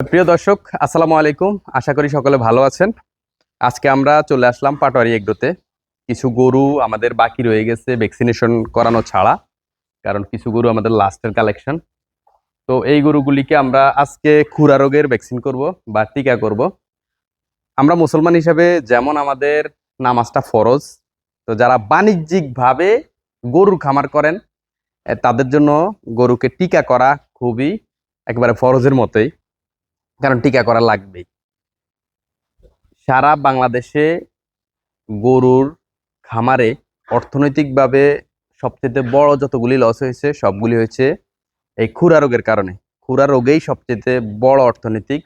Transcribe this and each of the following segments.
প্রিয় দর্শক, আসসালামু আলাইকুম। আশা করি সকলে ভালো আছেন। আজকে আমরা চলে আসলাম পাটোয়ারি এগ্রোতে। কিছু গরু আমাদের বাকি রয়ে গেছে ভ্যাকসিনেশন করানো ছাড়া, কারণ কিছু গরু আমাদের লাস্টের কালেকশন তো এই গরুগুলিকে আমরা আজকে খুরা রোগের ভ্যাকসিন করব বা টিকা করব। আমরা মুসলমান হিসাবে যেমন আমাদের নামাজটা ফরজ, তো যারা বাণিজ্যিকভাবে গরুর খামার করেন তাদের জন্য গরুকে টিকা করা খুবই একেবারে ফরজের মতোই। কারণ টিকা করা লাগবেই। সারা বাংলাদেশে গরুর খামারে অর্থনৈতিকভাবে সবচেয়ে বড় যতগুলি লস হয়েছে, সবগুলি হয়েছে এই খুরা রোগের কারণে। খুরা রোগেই সবচেয়ে বড় অর্থনৈতিক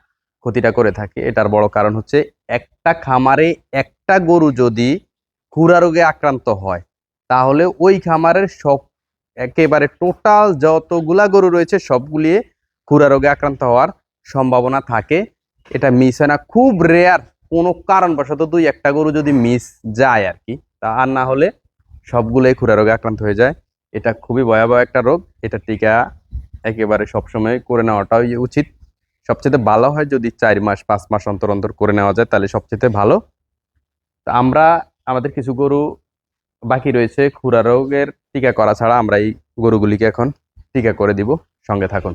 ক্ষতিটা করে থাকে। এটার বড় কারণ হচ্ছে একটা খামারে একটা গরু যদি খুরা রোগে আক্রান্ত হয়, তাহলে ওই খামারের সব একেবারে টোটাল যতগুলা গরু রয়েছে সবগুলি খুরা রোগে আক্রান্ত হওয়ার সম্ভাবনা থাকে। এটা মিস হয় না। খুব রেয়ার কোনো কারণবশত দুই একটা গরু যদি মিস যায় আর কি তা আর না হলে সবগুলোই খুরা রোগে আক্রান্ত হয়ে যায়। এটা খুবই ভয়াবহ একটা রোগ। এটা টিকা একেবারে সবসময় করে নেওয়াটাই উচিত। সবচেয়ে ভালো হয় যদি চার মাস, পাঁচ মাস অন্তর অন্তর করে নেওয়া যায়, তাহলে সবচেয়ে ভালো। তা আমরা, আমাদের কিছু গরু বাকি রয়েছে। খুরা রোগের টিকা করা ছাড়া আমরা এই গরুগুলিকে এখন টিকা করে দিব। সঙ্গে থাকুন।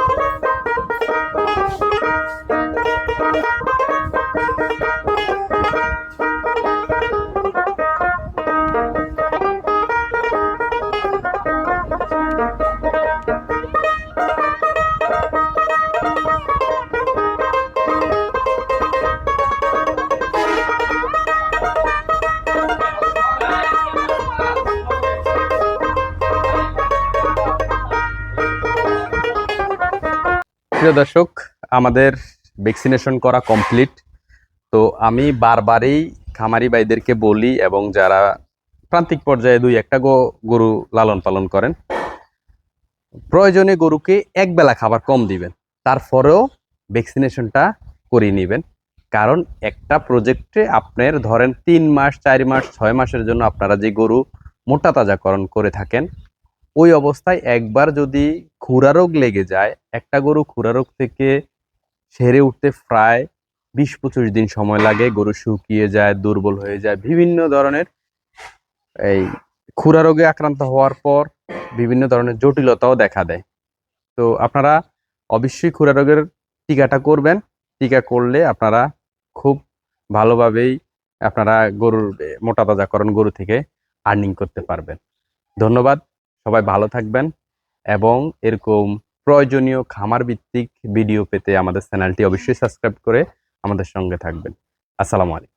প্রিয় দর্শক, আমাদের ভ্যাকসিনেশন করা কমপ্লিট তো আমি বারবারই খামারি ভাইদেরকে বলি এবং যারা প্রান্তিক পর্যায়ে দুই একটা গো- গরু লালন পালন করেন, প্রয়োজনে গরুকে একবেলা খাবার কম দিবেন। তারপরেও ভ্যাকসিনেশনটা করিয়ে নেবেন। কারণ একটা প্রজেক্টে আপনার ধরেন তিন মাস, চার মাস, ছয় মাসের জন্য আপনারা যে গরু মোটা তাজাকরণ করে থাকেন, ওই অবস্থায় একবার যদি খুরা রোগ লেগে যায়, একটা গরু খুরা রোগ থেকে সেরে উঠতে প্রায় বিশ পঁচিশ দিন সময় লাগে, গরু শুকিয়ে যায়, দুর্বল হয়ে যায়, বিভিন্ন ধরনের এই খুরা রোগে আক্রান্ত হওয়ার পর বিভিন্ন ধরনের জটিলতাও দেখা দেয়। তো আপনারা অবশ্যই খুরা রোগের টিকাটা করবেন। টিকা করলে আপনারা খুব ভালোভাবেই আপনারা গরুর মোটা তাজাকরণ গরু থেকে আর্নিং করতে পারবেন। ধন্যবাদ। সবাই ভালো থাকবেন। এবং এরকম প্রয়োজনীয় খামার ভিত্তিক ভিডিও পেতে আমাদের চ্যানেলটি অবশ্যই সাবস্ক্রাইব করে আমাদের সঙ্গে থাকবেন। আসসালামু আলাইকুম।